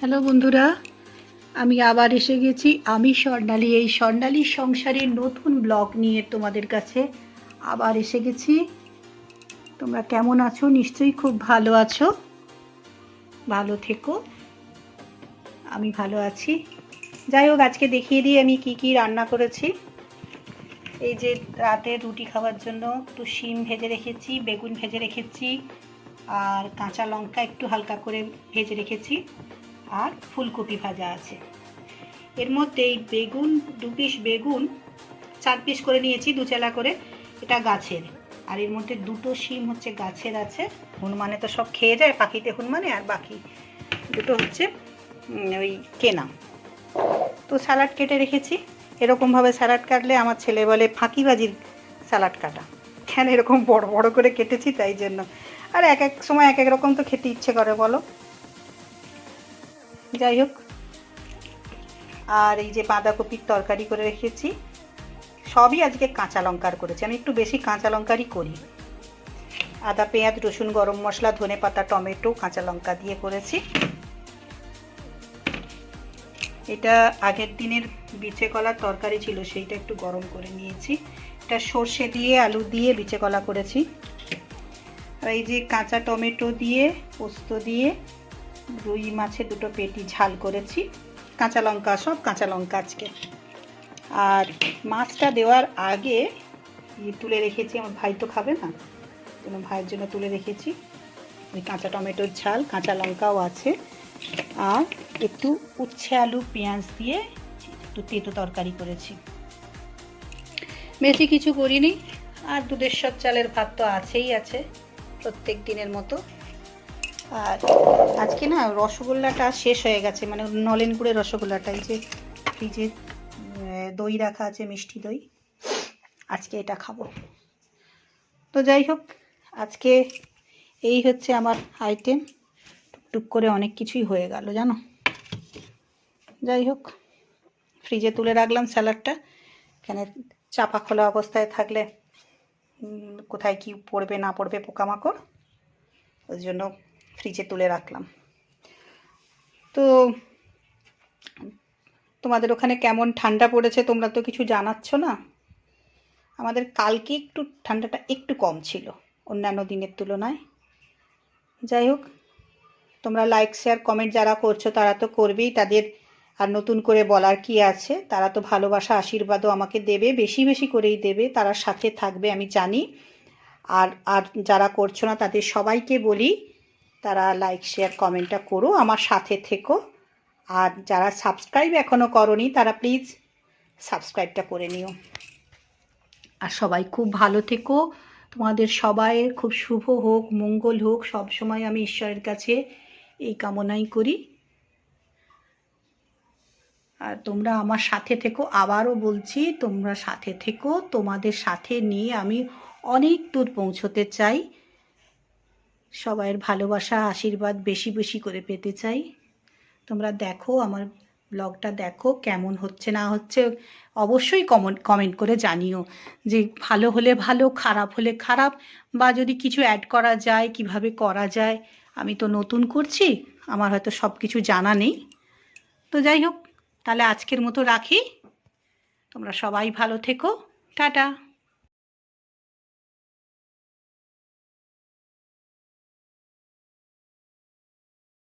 Hello বন্ধুরা, আমি আবার এসে গেছি আমি স্বর্ণালী। এই স্বর্ণালীর সংসারের নতুন ব্লগ নিয়ে তোমাদের কাছে আবার এসে গেছি। তোমরা কেমন আছো? নিশ্চয়ই খুব ভালো আছো। ভালো থেকো। আমি ভালো আছি। যাই হোক, আজকে দেখিয়ে দিই আমি কি কি রান্না করেছি। এই যে রাতে রুটি খাওয়ার জন্য একটু শিম ভেজে রেখেছি, বেগুন ভেজে রেখেছি, আর কাঁচা লঙ্কা একটু হালকা করে ভেজে রেখেছি। আর ফুলকপি ভাজা আছে। এর মধ্যে এই বেগুন, দু পিস বেগুন, চার পিস করে নিয়েছি, দু চেলা করে। এটা গাছের। আর এর মধ্যে দুটো শিম হচ্ছে গাছের আছে। হনুমানে তো সব খেয়ে যায়, পাখিতে হনুমানে, আর বাকি দুটো হচ্ছে ওই কেনা। তো স্যালাড কেটে রেখেছি। এরকমভাবে স্যালাড কাটলে আমার ছেলে বলে, ফাঁকিবাজির স্যালাড কাটা। কেন এরকম বড় বড় করে কেটেছি তাই জন্য। আর এক এক সময় এক এক রকম তো খেতে ইচ্ছে করে, বলো? যাই হোক। আর এই যে বাঁধাকপির তরকারি করে রেখেছি, সবই আজকে কাঁচা লঙ্কার করেছি। আমি একটু বেশি কাঁচা লঙ্কারই করি। আদা, পেঁয়াজ, রসুন, গরম মশলা, ধনে পাতা, টমেটো, কাঁচা লঙ্কা দিয়ে করেছি। এটা আগের দিনের বিচে কলার তরকারি ছিল, সেইটা একটু গরম করে নিয়েছি। এটা সর্ষে দিয়ে, আলু দিয়ে বিচে কলা করেছি। আর এই যে কাঁচা টমেটো দিয়ে, পোস্ত দিয়ে রুই মাছের দুটো পেটি ঝাল করেছি। কাঁচা লঙ্কা, সব কাঁচা লঙ্কা আজকে। আর মাছটা দেওয়ার আগে ইয়ে তুলে রেখেছি, আমার ভাই তো খাবে না, কোনো ভাইয়ের জন্য তুলে রেখেছি। ওই কাঁচা টমেটোর ঝাল, কাঁচা লঙ্কাও আছে। আর একটু উচ্ছে আলু, পেঁয়াজ দিয়ে একটু তেতো তরকারি করেছি। বেশি কিছু করিনি। আর দুধেশ্বর চালের ভাত তো আছেই আছে, প্রত্যেক দিনের মতো। আর আজকে না রসগোল্লাটা শেষ হয়ে গেছে মানে নলেন গুড়ের রসগোল্লাটা, এই যে যে দই রাখা আছে, মিষ্টি দই, আজকে এটা খাব। তো যাই হোক, আজকে এই হচ্ছে আমার আইটেম টুকটুক করে অনেক কিছুই হয়ে গেল, জানো? যাই হোক ফ্রিজে তুলে রাখলাম স্যালাডটা এখানে চাপা খোলা অবস্থায় থাকলে কোথায় কি পড়বে না পড়বে পোকামাকড়, ওই জন্য ফ্রিজে তুলে রাখলাম। তো তোমাদের ওখানে কেমন ঠান্ডা পড়েছে তোমরা তো কিছু জানাচ্ছ না? আমাদের কালকে একটু ঠান্ডাটা একটু কম ছিল অন্যান্য দিনের তুলনায়। যাই হোক, তোমরা লাইক শেয়ার কমেন্ট যারা করছ তারা তো করবেই, তাদের আর নতুন করে বলার কি আছে? তারা তো ভালোবাসা, আশীর্বাদও আমাকে দেবে, বেশি বেশি করেই দেবে, তারা সাথে থাকবে আমি জানি। আর আর যারা করছ না তাদের সবাইকে বলি তারা লাইক শেয়ার কমেন্টটা করো, আমার সাথে থেকো। আর যারা সাবস্ক্রাইব এখনও করনি, তারা প্লিজ সাবস্ক্রাইবটা করে নিও। আর সবাই খুব ভালো থেকো। তোমাদের সবাইয়ের খুব শুভ হোক, মঙ্গল হোক, সব সময় আমি ঈশ্বরের কাছে এই কামনাই করি। আর তোমরা আমার সাথে থেকো। আবারও বলছি, তোমরা সাথে থেকো। তোমাদের সাথে নিয়ে আমি অনেক দূর পৌঁছতে চাই। সবাইয়ের ভালোবাসা, আশীর্বাদ বেশি বেশি করে পেতে চাই। তোমরা দেখো, আমার ব্লগটা দেখো, কেমন হচ্ছে, না হচ্ছে, অবশ্যই কমেন্ট কমেন্ট করে জানিও যে ভালো হলে ভালো, খারাপ হলে খারাপ, বা যদি কিছু অ্যাড করা যায়, কীভাবে করা যায়, আমি তো নতুন করছি, আমার হয়তো সব কিছু জানা নেই। তো যাই হোক, তাহলে আজকের মতো রাখি। তোমরা সবাই ভালো থেকো। টাটা।